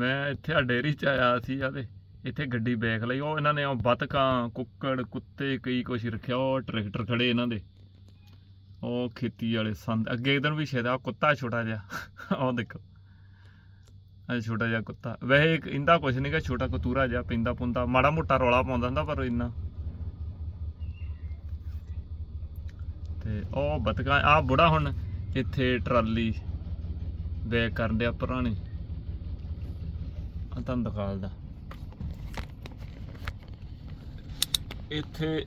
ਮੈਂ ਇੱਥੇ ਆ ਡੇਰੀ ਚ ਆਇਆ ਸੀ ਆ ਇੱਥੇ ਗੱਡੀ ਬੈਕ ਲਈ, ਉਹ ਇਹਨਾਂ ਨੇ ਉਹ ਬਤਕਾਂ, ਕੁੱਕੜ, ਕੁੱਤੇ ਕਈ ਕੁਛ ਰੱਖਿਆ, ਉਹ ਟਰੈਕਟਰ ਖੜੇ ਇਹਨਾਂ ਦੇ। ਉਹ ਖੇਤੀ ਵਾਲੇ ਸੰਦ, ਅੱਗੇ ਇਧਰ ਵੀ ਸ਼ਾਇਦ ਆ ਕੁੱਤਾ ਛੋਟਾ ਜਿਹਾ ਉਹ ਦੇਖੋ। ਆ ਛੋਟਾ ਜਿਹਾ ਕੁੱਤਾ। ਵੈਸੇ ਇੱਕ ਇੰਦਾ ਕੁਛ ਨਹੀਂਗਾ ਛੋਟਾ ਕਤੂਰਾ ਜਿਹਾ, ਪਿੰਦਾ ਪੁੰਦਾ, ਮਾੜਾ ਮੋਟਾ ਰੌਲਾ ਪਾਉਂਦਾ ਹੁੰਦਾ ਪਰ ਇੰਨਾ। ਤੇ ਉਹ ਬਤਕਾਂ ਆ ਬੁੜਾ ਹੁਣ ਇੱਥੇ ਟਰਾਲੀ ਬੈਕ ਕਰਨ ਡਿਆ ਪੁਰਾਣੇ। ਆ ਤੁਹਾਨੂੰ ਦਿਖਾਲਦਾ ਇੱਥੇ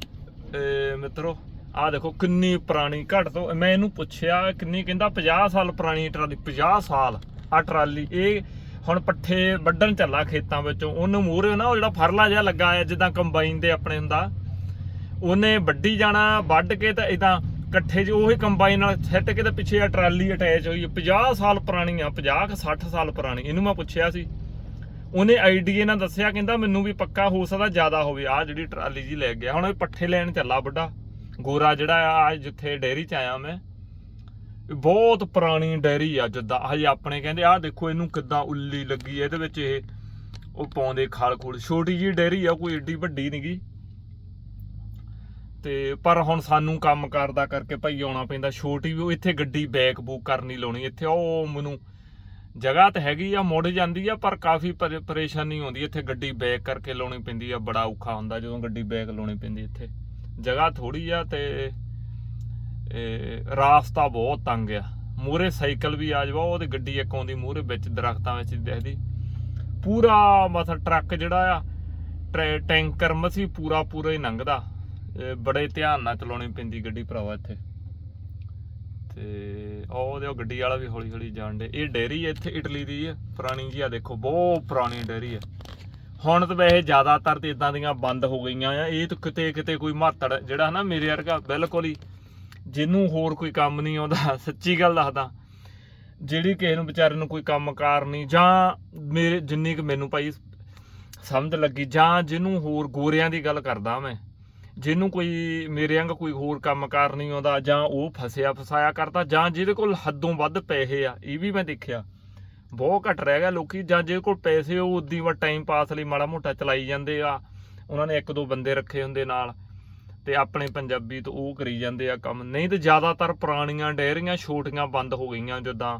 ਮਿੱਤਰੋ ਆ ਦੇਖੋ ਕਿੰਨੀ ਪੁਰਾਣੀ ਘੱਟ ਤੋਂ, ਮੈਂ ਇਹਨੂੰ ਪੁੱਛਿਆ ਕਿੰਨੀ, ਕਹਿੰਦਾ 50 ਸਾਲ ਪੁਰਾਣੀ ਟਰਾਲੀ 50 ਸਾਲ ਆ ਟਰਾਲੀ। ਇਹ ਹੁਣ ਪੱਠੇ ਵੱਢਣ ਚੱਲਾ ਖੇਤਾਂ ਵਿੱਚੋਂ। ਉਹਨੂੰ ਮੂਹਰੇ ਨਾ ਉਹ ਜਿਹੜਾ ਫਰਲਾ ਜਿਹਾ ਲੱਗਾ ਆ ਜਿੱਦਾਂ ਕੰਬਾਈਨ ਦੇ ਆਪਣੇ ਹੁੰਦਾ, ਉਹਨੇ ਵੱਢੀ ਜਾਣਾ, ਵੱਢ ਕੇ ਤਾਂ ਇਦਾਂ ਇਕੱਠੇ 'ਚ ਉਹੀ ਕੰਬਾਈਨ ਨਾਲ ਸਿੱਟ ਕੇ ਤੇ ਪਿੱਛੇ ਆ ਟਰਾਲੀ ਅਟੈਚ ਹੋਈ ਹੈ। 50 ਸਾਲ ਪੁਰਾਣੀ ਆ 50 ਕਿ 60 ਸਾਲ ਪੁਰਾਣੀ। ਇਹਨੂੰ ਮੈਂ ਪੁੱਛਿਆ ਸੀ। ਉਹਨੇ ਆਈਡੀਏ ਨਾਲ ਦੱਸਿਆ, ਕਹਿੰਦਾ ਮੈਨੂੰ ਵੀ ਪੱਕਾ ਹੋ ਸਕਦਾ ਜ਼ਿਆਦਾ ਹੋਵੇ। ਆ ਜਿਹੜੀ ਟਰਾਲੀ ਜੀ ਲੈ ਗਿਆ, ਹੁਣ ਇਹ ਪੱਠੇ ਲੈਣ ਚੱਲਾ ਬੁੱਢਾ। ਗੋਰਾ ਜਿਹੜਾ ਆ ਜਿੱਥੇ ਡੈਰੀ 'ਚ ਆਇਆ ਮੈਂ। ਬਹੁਤ ਪੁਰਾਣੀ ਡੈਰੀ ਆ ਜਿੱਦਾਂ ਹਜੇ ਆਪਣੇ ਕਹਿੰਦੇ, ਆਹ ਦੇਖੋ ਇਹਨੂੰ ਕਿੱਦਾਂ ਉੱਲੀ ਲੱਗੀ ਹੈ ਇਹਦੇ ਵਿੱਚ ਇਹ ਉਹ ਪਾਉਂਦੇ ਖਾਲ ਖੂਲ। ਛੋਟੀ ਜੀ ਡੈਰੀ ਆ, ਕੋਈ ਏਡੀ ਵੱਡੀ ਨਹੀਂਗੀ ਤੇ ਪਰ ਹੁਣ ਸਾਨੂੰ ਕੰਮ ਕਰਦਾ ਕਰਕੇ ਭਾਈ ਆਉਣਾ ਪੈਂਦਾ। ਛੋਟੀ ਵੀ ਇੱਥੇ ਗੱਡੀ ਬੈਕ ਬੂਕ ਕਰਨੀ ਲਾਉਣੀ, ਇੱਥੇ ਉਹ ਮੈਨੂੰ ਜਗ੍ਹਾ ਤਾਂ ਹੈਗੀ ਆ, ਮੁੜ ਜਾਂਦੀ ਆ, ਪਰ ਕਾਫੀ ਪਰੇ- ਪਰੇਸ਼ਾਨੀ ਆਉਂਦੀ ਇੱਥੇ ਗੱਡੀ ਬੈਕ ਕਰਕੇ ਲਾਉਣੀ ਪੈਂਦੀ ਆ, ਬੜਾ ਔਖਾ ਹੁੰਦਾ ਜਦੋਂ ਗੱਡੀ ਬੈਕ ਲਾਉਣੀ ਪੈਂਦੀ ਇੱਥੇ। ਜਗ੍ਹਾ ਥੋੜੀ ਆ ਤੇ ਰਾਸਤਾ ਬਹੁਤ ਤੰਗ ਆ। ਮੂਰੇ ਸਾਈਕਲ ਵੀ ਆ ਜਾਵਾ, ਉਹਦੀ ਗੱਡੀ ਇੱਕ ਆਉਂਦੀ ਮੂਰੇ ਵਿੱਚ, ਦਰਖਤਾਂ ਵਿੱਚ ਦਿਖਦੀ। ਪੂਰਾ ਮਤਲਬ ਟਰੱਕ ਜਿਹੜਾ ਆ ਟਰੈ- ਟੈਂਕਰ ਮਸੀ ਪੂਰਾ ਪੂਰਾ ਹੀ ਲੰਘਦਾ। ਬੜੇ ਧਿਆਨ ਨਾਲ ਚਲਾਉਣੀ ਪੈਂਦੀ ਗੱਡੀ ਭਰਾਵਾ ਇੱਥੇ। ਤੇ ਉਹ ਉਹਦੇ ਉਹ ਗੱਡੀ ਵਾਲਾ ਵੀ ਹੌਲੀ ਹੌਲੀ ਜਾਣ ਡੇ ਇਹ ਡੈਰੀ ਇੱਥੇ, ਇਟਲੀ ਦੀ ਹੈ ਪੁਰਾਣੀ ਜੀ ਆ, ਦੇਖੋ, ਬਹੁਤ ਪੁਰਾਣੀ ਡੈਰੀ ਹੈ ਹੁਣ ਤਾਂ ਵੈਸੇ ਜ਼ਿਆਦਾਤਰ ਤੇ ਇਦਾਂ ਦੀਆਂ ਬੰਦ ਹੋ ਗਈਆਂ ਆ। ਇਹ ਤਾਂ ਕਿਤੇ ਕਿਤੇ ਕੋਈ ਮਾਤੜ, ਜਿਹੜਾ ਨਾ ਮੇਰੇ ਵਰਗਾ ਬਿਲਕੁਲ ਹੀ, ਜਿਹਨੂੰ ਹੋਰ ਕੋਈ ਕੰਮ ਨਹੀਂ ਆਉਂਦਾ, ਸੱਚੀ ਗੱਲ ਦੱਸਦਾ। ਜਿਹੜੀ ਕਿਸੇ ਨੂੰ ਵਿਚਾਰੇ ਨੂੰ ਕੋਈ ਕੰਮਕਾਰ ਨਹੀਂ, ਜਾਂ ਮੇਰੇ, ਜਿੰਨੀ ਕੁ ਮੈਨੂੰ ਭਾਈ ਸਮਝ ਲੱਗੀ, ਜਾਂ ਜਿਹਨੂੰ ਹੋਰ ਗੋਰਿਆਂ ਦੀ ਗੱਲ ਕਰਦਾ ਮੈਂ। ਜਿਹਨੂੰ ਕੋਈ ਮੇਰੇ ਵਾਂਗ ਕੋਈ ਹੋਰ ਕੰਮ ਕੰਮਕਾਰ ਨਹੀਂ ਆਉਂਦਾ, ਜਾਂ ਉਹ ਫਸਿਆ ਫਸਾਇਆ ਕਰਦਾ, ਜਾਂ ਜਿਹਦੇ ਕੋਲ ਹੱਦੋਂ ਵੱਧ ਪੈਸੇ ਆ, ਇਹ ਵੀ ਮੈਂ ਦੇਖਿਆ। ਬਹੁਤ ਘੱਟ ਰਹਿ ਗਿਆ ਲੋਕੀ, ਜਾਂ ਜਿਹਦੇ ਕੋਲ ਪੈਸੇ ਉਹ ਉਦੀ ਵਾ ਟਾਈਮ ਪਾਸ ਲਈ ਮਾੜਾ ਮੋਟਾ ਚਲਾਈ ਜਾਂਦੇ ਆ। ਉਹਨਾਂ ਨੇ ਇੱਕ ਦੋ ਬੰਦੇ ਰੱਖੇ ਹੁੰਦੇ ਨਾਲ, ਤੇ ਆਪਣੇ ਪੰਜਾਬੀ ਤੋਂ ਉਹ ਕਰੀ ਜਾਂਦੇ ਆ ਕੰਮ। ਨਹੀਂ ਤੇ ਜ਼ਿਆਦਾਤਰ ਪੁਰਾਣੀਆਂ ਡੇਅਰੀਆਂ ਛੋਟੀਆਂ ਬੰਦ ਹੋ ਗਈਆਂ ਜਿੱਦਾਂ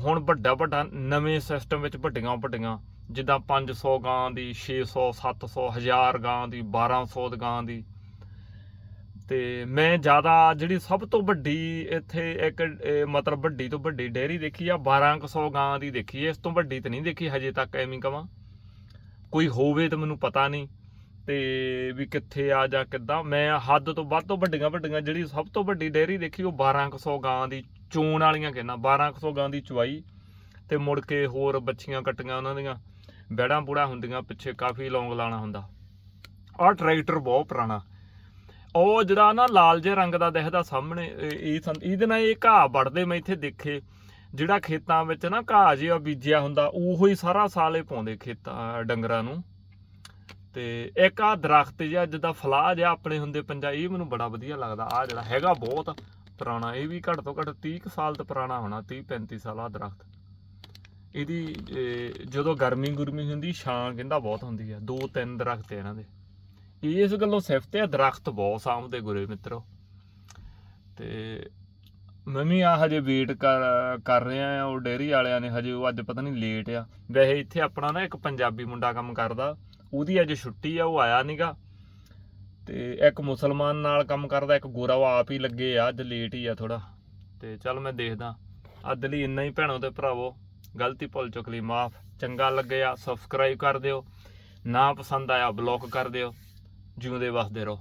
ਹੁਣ ਵੱਡਾ ਵੱਡਾ ਨਵੇਂ ਸਿਸਟਮ ਵਿੱਚ ਵੱਡੀਆਂ ਵੱਡੀਆਂ ਜਿੱਦਾਂ 500 ਗਾਂ ਦੀ 600 700 1000 ਗਾਂ ਦੀ 1200 ਦੀ ਗਾਂ ਦੀ। ਤੇ ਮੈਂ ਜ਼ਿਆਦਾ ਜਿਹੜੀ ਸਭ ਤੋਂ ਵੱਡੀ ਇੱਥੇ ਇੱਕ ਮਤਲਬ ਵੱਡੀ ਤੋਂ ਵੱਡੀ ਡੇਅਰੀ ਦੇਖੀ ਆ 1200 ਗਾਂ ਦੀ ਦੇਖੀ ਐ ਇਸ ਤੋਂ ਵੱਡੀ ਤਾਂ ਨਹੀਂ ਦੇਖੀ ਹਜੇ ਤੱਕ, ਐਵੇਂ ਕਵਾਂ। ਕੋਈ ਹੋਵੇ ਤਾਂ ਮੈਨੂੰ ਪਤਾ ਨਹੀਂ, ਤੇ ਵੀ ਕਿੱਥੇ ਆ ਜਾਂ ਕਿੱਦਾਂ। ਮੈਂ ਹੱਦ ਤੋਂ ਵੱਧ ਤੋਂ ਵੱਡੀਆਂ ਵੱਡੀਆਂ ਜਿਹੜੀ ਸਭ ਤੋਂ ਵੱਡੀ ਡੇਅਰੀ ਦੇਖੀ, ਉਹ 1200 ਗਾਂ ਦੀ ਚੋਣ ਵਾਲੀਆਂ ਕਹਿੰਦਾ 1200 ਗਾਂ ਦੀ ਚੁਆਈ, ਤੇ ਮੁੜ ਕੇ ਹੋਰ ਬੱਚੀਆਂ ਕੱਟੀਆਂ ਉਹਨਾਂ ਦੀਆਂ। ਬੈੜਾਂ ਬੂੜਾ ਹੁੰਦੀਆਂ, ਪਿੱਛੇ ਕਾਫੀ ਲੌਂਗ ਲਾਣਾ ਹੁੰਦਾ। ਆਹ ਟਰੈਕਟਰ ਬਹੁਤ ਪੁਰਾਣਾ। ਉਹ ਜਿਹੜਾ ਨਾ ਲਾਲ ਜਿਹੇ ਰੰਗ ਦਾ ਦਿਖਦਾ ਸਾਹਮਣੇ, ਇਹ- ਇਹਦੇ ਨਾਲ ਇਹ ਘਾਹ ਵੜਦੇ ਮੈਂ ਇੱਥੇ ਦੇਖੇ। ਜਿਹੜਾ ਖੇਤਾਂ ਵਿੱਚ ਨਾ ਘਾਹ ਜਿਹਾ ਬੀਜਿਆ ਹੁੰਦਾ, ਉਹੋ ਹੀ ਸਾਰਾ ਸਾਲ ਇਹ ਪਾਉਂਦੇ ਖੇਤਾਂ, ਡੰਗਰਾਂ ਨੂੰ। ਤੇ ਇੱਕ ਆ ਦਰਖਤ ਜਿਹਾ, ਜਿੱਦਾਂ ਫਲਾਹ ਜਿਹਾ ਆਪਣੇ ਹੁੰਦੇ ਪੰਜਾ ਇਹ ਮੈਨੂੰ ਬੜਾ ਵਧੀਆ ਲੱਗਦਾ। ਆ ਜਿਹੜਾ ਹੈਗਾ ਬਹੁਤ ਪੁਰਾਣਾ, ਇਹ ਵੀ ਘੱਟ ਤੋਂ ਘੱਟ 30 ਕੁ ਸਾਲ ਤੋਂ ਪੁਰਾਣਾ ਹੋਣਾ 30 35 ਸਾਲ ਆ ਦਰਖਤ। ਇਹਦੀ ਜਦੋਂ ਗਰਮੀ ਗੁਰਮੀ ਹੁੰਦੀ, ਛਾਂ ਕਹਿੰਦਾ ਬਹੁਤ ਹੁੰਦੀ ਆ। ਦੋ ਤਿੰਨ ਦਰਖਤ ਆ ਇਹਨਾਂ ਦੇ। ਇਸ ਗੱਲੋਂ ਸਿਫਤ ਆ, ਦਰਖਤ ਬਹੁਤ ਸਾਂਭਦੇ ਗੁਰੇ ਮਿੱਤਰੋ। ਤੇ ਮੈਂ ਵੀ ਆ ਹਜੇ ਵੇਟ ਕਰ ਕਰ ਰਿਹਾ ਆ, ਉਹ ਡੇਰੀ ਵਾਲਿਆਂ ਨੇ ਹਜੇ, ਉਹ ਅੱਜ ਪਤਾ ਨਹੀਂ ਲੇਟ ਆ। ਵੈਸੇ ਇੱਥੇ ਆਪਣਾ ਨਾ ਇੱਕ ਪੰਜਾਬੀ ਮੁੰਡਾ ਕੰਮ ਕਰਦਾ, ਉਹਦੀ ਅੱਜ ਛੁੱਟੀ ਆ, ਉਹ ਆਇਆ ਨਹੀਂਗਾ ਤੇ ਇੱਕ ਮੁਸਲਮਾਨ ਨਾਲ ਕੰਮ ਕਰਦਾ, ਇੱਕ ਗੋਰਾ, ਉਹ ਆਪ ਹੀ ਲੱਗੇ ਆ, ਅੱਜ ਲੇਟ ਹੀ ਆ ਥੋੜਾ ਤੇ ਚੱਲ ਮੈਂ ਦੇਖਦਾ। ਅੱਜ ਲਈ ਇੰਨਾ ਹੀ ਭੈਣੋ ਤੇ ਭਰਾਵੋ। ਗਲਤੀ ਭੁੱਲ ਚੁੱਕ ਲਈ, ਮਾਫ, ਚੰਗਾ ਲੱਗਿਆ ਸਬਸਕ੍ਰਾਈਬ ਕਰ ਦਿਓ। ਨਾ ਪਸੰਦ ਆਇਆ ਬਲੌਕ ਕਰ ਦਿਓ। ਜਿਉਂਦੇ ਵਸਦੇ ਰਹੋ।